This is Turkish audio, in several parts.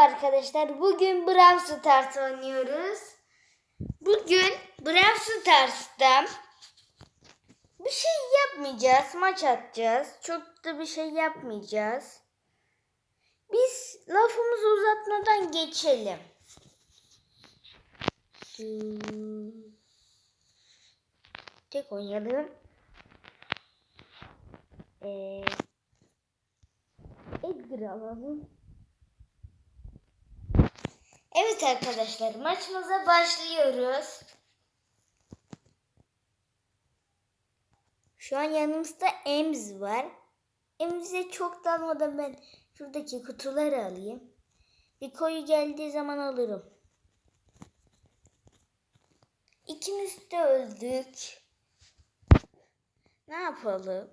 arkadaşlar. Bugün Brawl Stars oynuyoruz. Bugün Brawl Stars'ta bir şey yapmayacağız. Maç atacağız. Çok da bir şey yapmayacağız. Biz lafımızı uzatmadan geçelim. Tek oynayalım. Ee, Edgar alalım. Evet arkadaşlar maçımıza başlıyoruz. Şu an yanımızda Ems var. Ems'e çok dalmadan ben şuradaki kutuları alayım. Bir koyu geldiği zaman alırım. İkimiz de öldük. Ne yapalım?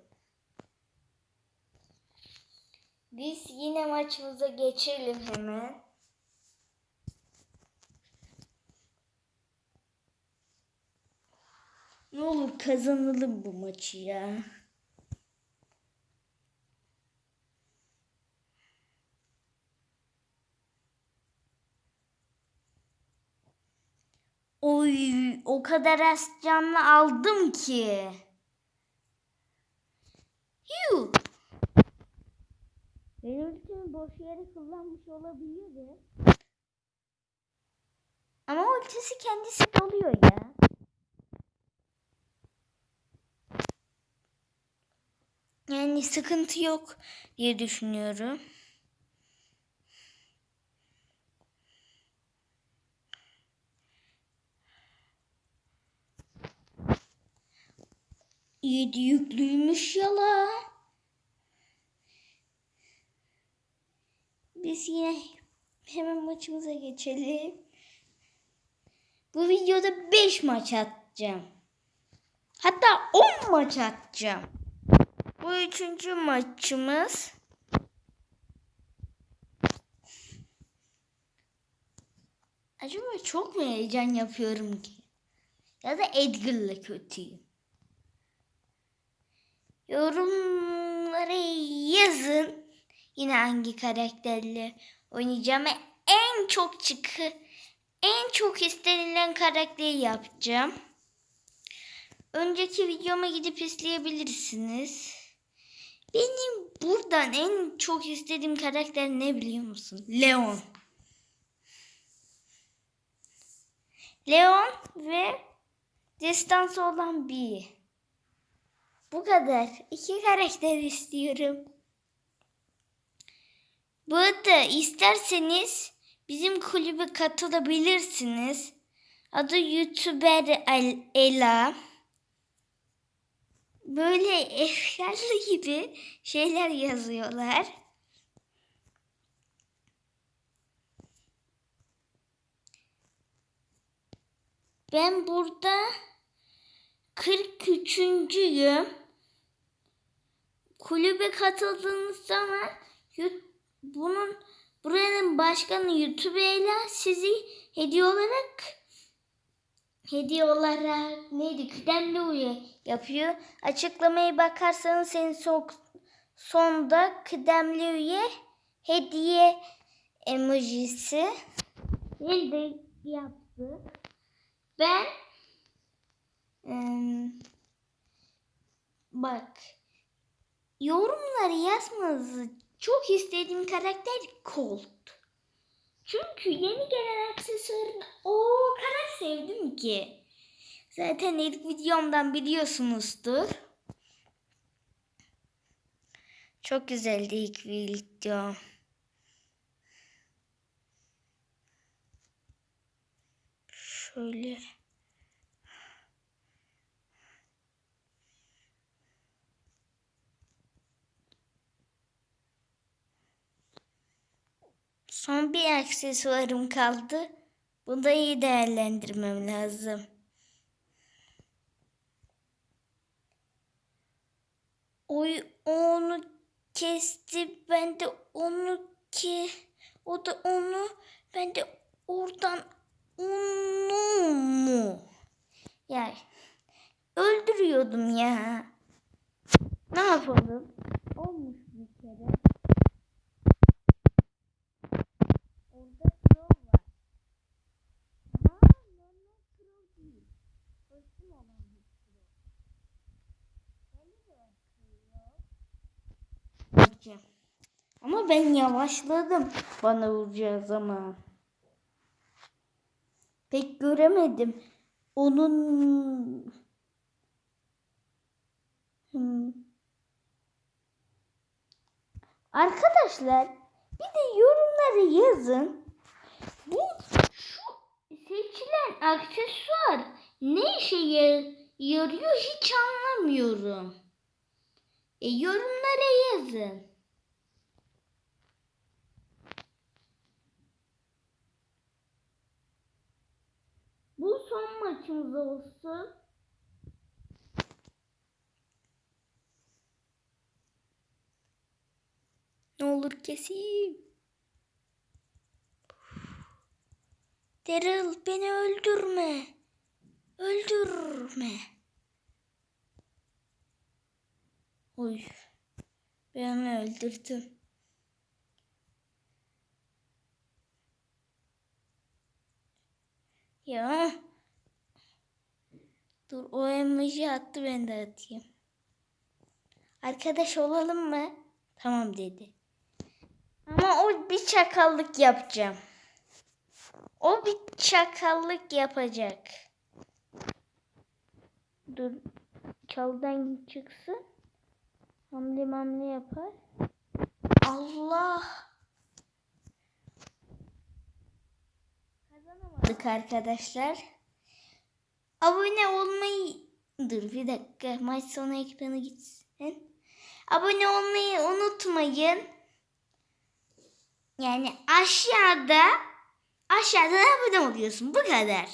Biz yine maçımıza geçelim hemen. Ne olur kazanalım bu maçı ya. Oy, o kadar az canlı aldım ki. Yuh. Benim ultimi boş yere kullanmış olabilir. Ama ultisi kendisi doluyor ya. Yani sıkıntı yok diye düşünüyorum. Yedi yüklüymüş yala. Biz yine hemen maçımıza geçelim. Bu videoda 5 maç atacağım. Hatta 10 maç atacağım. Bu üçüncü maçımız. Acaba çok mu heyecan yapıyorum ki? Ya da Edgar'la kötüyüm. Yorumlara yazın. Yine hangi karakterle oynayacağımı en çok çıkı en çok istenilen karakteri yapacağım. Önceki videoma gidip izleyebilirsiniz. Benim buradan en çok istediğim karakter ne biliyor musun? Leon. Leon ve destansı olan bir. Bu kadar. İki karakter istiyorum. Bu arada isterseniz bizim kulübe katılabilirsiniz. Adı YouTuber Ela. Böyle efkarlı gibi şeyler yazıyorlar. Ben burada 43.yüm. Kulübe katıldığınız zaman bunun buranın başkanı YouTube'yla sizi hediye olarak hediye olarak neydi kıdemli üye yapıyor. Açıklamaya bakarsanız en son, sonda kıdemli üye hediye emojisi elde yaptı. Ben ıı, bak yorumları yazmanızı çok istediğim karakter Colt. Çünkü yeni gelen aksesuarını o kadar sevdim ki. Zaten ilk videomdan biliyorsunuzdur. Çok güzeldi ilk video. Şöyle. Son bir aksesuarım kaldı. Bunu da iyi değerlendirmem lazım. Oy onu kesti. Ben de onu ki o da onu ben de oradan onu mu? Ya öldürüyordum ya. Ne yapalım? Vuracağım. Ama ben yavaşladım bana vuracağı zaman. Pek göremedim. Onun Hmm. Arkadaşlar bir de yorumları yazın. Bu şu seçilen aksesuar ne işe yar- yarıyor hiç anlamıyorum. E, yorumlara yazın. Bu son maçımız olsun. Ne olur keseyim. Daryl beni öldürme. Öldürme. Oy. Ben öldürdüm. Ya. Dur o emoji attı ben de atayım. Arkadaş olalım mı? Tamam dedi. Ama o bir çakallık yapacağım. O bir çakallık yapacak. Dur. Çaldan çıksın. Hamle mamle yapar. Allah. Kazanamadık arkadaşlar. Abone olmayı... Dur bir dakika. Maç sonu ekranı gitsin. Abone olmayı unutmayın. Yani aşağıda aşağıda abone oluyorsun. Bu kadar.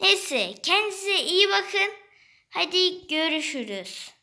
Neyse kendinize iyi bakın. Hadi görüşürüz.